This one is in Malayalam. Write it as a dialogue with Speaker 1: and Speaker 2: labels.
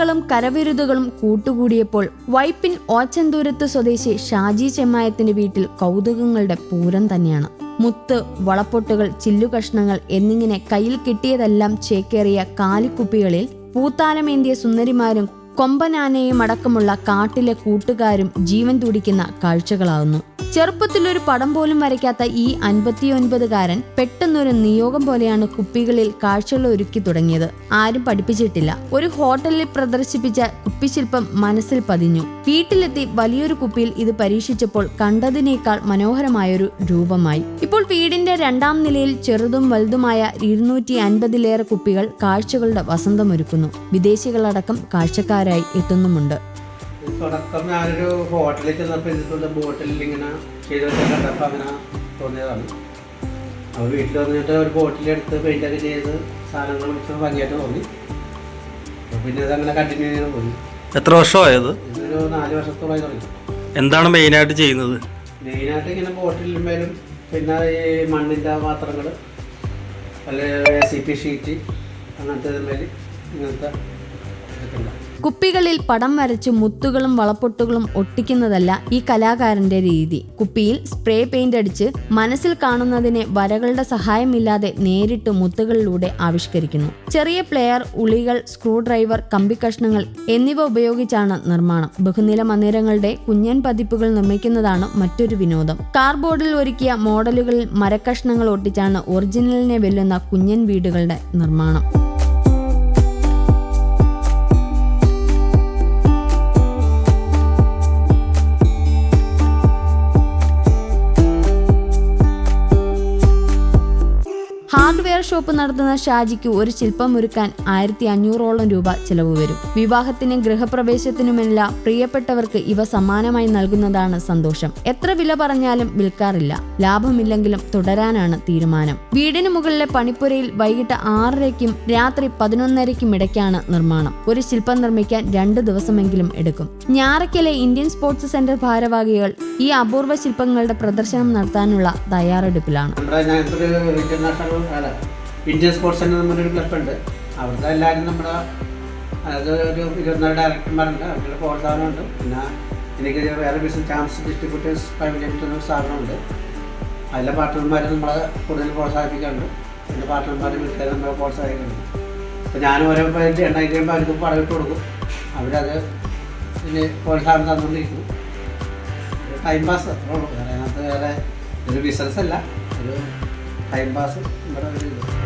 Speaker 1: കരവിരുതുകളും കൂട്ടുകൂടിയപ്പോൾ വൈപ്പിൻ ഓച്ചന്തൂരത്ത് സ്വദേശി ഷാജി ചെമ്മായത്തിന്റെ വീട്ടിൽ കൗതുകങ്ങളുടെ പൂരം തന്നെയാണ്. മുത്ത് വളപ്പൊട്ടുകൾ ചില്ലുകഷ്ണങ്ങൾ എന്നിങ്ങനെ കയ്യിൽ കിട്ടിയതെല്ലാം ചേക്കേറിയ കാലിക്കുപ്പികളിൽ പൂത്താലമേന്തിയ സുന്ദരിമാരും കൊമ്പനാനയും അടക്കമുള്ള കാട്ടിലെ കൂട്ടുകാരും ജീവൻ തുടിക്കുന്ന കാഴ്ചകളാവുന്നു. ചെറുപ്പത്തിലൊരു പടം പോലും വരയ്ക്കാത്ത ഈ അൻപത്തിയൊൻപതുകാരൻ പെട്ടെന്നൊരു നിയോഗം പോലെയാണ് കുപ്പികളിൽ കാഴ്ചകൾ ഒരുക്കി തുടങ്ങിയത്. ആരും പഠിപ്പിച്ചിട്ടില്ല. ഒരു ഹോട്ടലിൽ പ്രദർശിപ്പിച്ച കുപ്പിശില്പം മനസ്സിൽ പതിഞ്ഞു. വീട്ടിലെത്തി വലിയൊരു കുപ്പിയിൽ ഇത് പരീക്ഷിച്ചപ്പോൾ കണ്ടതിനേക്കാൾ മനോഹരമായൊരു രൂപമായി. ഇപ്പോൾ വീടിന്റെ രണ്ടാം നിലയിൽ ചെറുതും വലുതുമായ ഇരുന്നൂറ്റി അൻപതിലേറെ കുപ്പികൾ കാഴ്ചകളുടെ വസന്തമൊരുക്കുന്നു. വിദേശികളടക്കം കാഴ്ചക്കാരായി എത്തുന്നുമുണ്ട്.
Speaker 2: തുടക്കം ഞാനൊരു ഹോട്ടലിൽ ചെന്നപ്പോൾ ഇതിലുള്ള ബോട്ടിലിൽ ഇങ്ങനെ ചെയ്ത് കണ്ടപ്പോൾ അങ്ങനെ തോന്നിയതാണ്. അപ്പോൾ വീട്ടിൽ വന്നിട്ട് ഒരു ബോട്ടിലെടുത്ത് പെയിന്റൊക്കെ ചെയ്ത് സാധനങ്ങൾ വിളിച്ചപ്പോൾ ഭംഗിയായിട്ട് തോന്നി. പിന്നെ അതങ്ങനെ കണ്ടിന്യൂ ചെയ്ത് പോയി.
Speaker 3: എത്ര വർഷമായത്
Speaker 2: ഇതൊരു നാല് വർഷത്തോളമായി തുടങ്ങി.
Speaker 3: എന്താണ് മെയിനായിട്ട് ചെയ്യുന്നത്?
Speaker 2: മെയിനായിട്ട് ഇങ്ങനെ ബോട്ടിലിന്മേലും പിന്നെ ഈ മണ്ണിന്റെ പാത്രങ്ങൾ അല്ലെങ്കിൽ സി പി ഷീറ്റ് അങ്ങനത്തെ മേൽ ഇങ്ങനത്തെ
Speaker 1: കുപ്പികളിൽ പടം വരച്ച് മുത്തുകളും വളപ്പൊട്ടുകളും ഒട്ടിക്കുന്നതല്ല ഈ കലാകാരന്റെ രീതി. കുപ്പിയിൽ സ്പ്രേ പെയിന്റ് അടിച്ച് മനസ്സിൽ കാണുന്നതിനെ വരകളുടെ സഹായമില്ലാതെ നേരിട്ട് മുത്തുകളിലൂടെ ആവിഷ്കരിക്കുന്നു. ചെറിയ പ്ലെയർ ഉളികൾ സ്ക്രൂ ഡ്രൈവർ കമ്പിക്കഷ്ണങ്ങൾ എന്നിവ ഉപയോഗിച്ചാണ് നിർമ്മാണം. ബഹുനില മന്ദിരങ്ങളുടെ കുഞ്ഞൻ പതിപ്പുകൾ നിർമ്മിക്കുന്നതാണ് മറ്റൊരു വിനോദം. കാർബോർഡിൽ ഒരുക്കിയ മോഡലുകളിൽ മരക്കഷ്ണങ്ങൾ ഒട്ടിച്ചാണ് ഒറിജിനലിനെ വെല്ലുന്ന കുഞ്ഞൻ വീടുകളുടെ നിർമ്മാണം. ഹാർഡ്വെയർ ഷോപ്പ് നടത്തുന്ന ഷാജിക്ക് ഒരു ശില്പം ഒരുക്കാൻ ആയിരത്തി അഞ്ഞൂറോളം രൂപ ചെലവ് വരും. വിവാഹത്തിനും ഗൃഹപ്രവേശത്തിനുമെല്ലാം പ്രിയപ്പെട്ടവർക്ക് ഇവ സമ്മാനമായി നൽകുന്നതാണ് സന്തോഷം. എത്ര വില പറഞ്ഞാലും വിൽക്കാറില്ല. ലാഭമില്ലെങ്കിലും തുടരാനാണ് തീരുമാനം. വീടിന് മുകളിലെ പണിപ്പുരയിൽ വൈകിട്ട് ആറരയ്ക്കും രാത്രി പതിനൊന്നരയ്ക്കും ഇടയ്ക്കാണ് നിർമ്മാണം. ഒരു ശില്പം നിർമ്മിക്കാൻ രണ്ട് ദിവസമെങ്കിലും എടുക്കും. ഞാറയ്ക്കലെ ഇന്ത്യൻ സ്പോർട്സ് സെന്റർ ഭാരവാഹികൾ ഈ അപൂർവ ശില്പങ്ങളുടെ പ്രദർശനം നടത്താനുള്ള തയ്യാറെടുപ്പിലാണ്.
Speaker 2: അല്ല ഇന്ത്യൻ സ്പോർട്സ് സെന്റർ പറഞ്ഞൊരു ക്ലബുണ്ട് അവിടുത്തെ എല്ലാവരും നമ്മുടെ അതായത് ഒരു ഇരുപത്തിനാല് ഡയറക്ടർമാരുണ്ട് അവരുടെ പ്രോത്സാഹനമുണ്ട് പിന്നെ എനിക്ക് വേറെ business chance distributors private limited എന്നൊരു സ്ഥാപനമുണ്ട് അതിലെ പാർട്ട്ണർമാരെ നമ്മളെ കൂടുതൽ പ്രോത്സാഹിപ്പിക്കാറുണ്ട്. എന്റെ പാർട്ട്ണർമാരെ വീട്ടുകാരെ നമ്മളെ പ്രോത്സാഹിക്കുന്നുണ്ട് അപ്പോൾ ഞാൻ ഓരോ പേര് എണ്ണായി കഴിയുമ്പോൾ അവർക്ക് പടവിട്ട് കൊടുക്കും. അവരത് പിന്നെ പ്രോത്സാഹനം തന്നുകൊണ്ടിരിക്കും ടൈം പാസ് അത്രേ ഉള്ളൂ. വേറെ അതിനകത്ത് വേറെ ഒരു ബിസിനസ് അല്ല. ഒരു ടൈം പാസ് നമ്മുടെ ഒരു ഇത്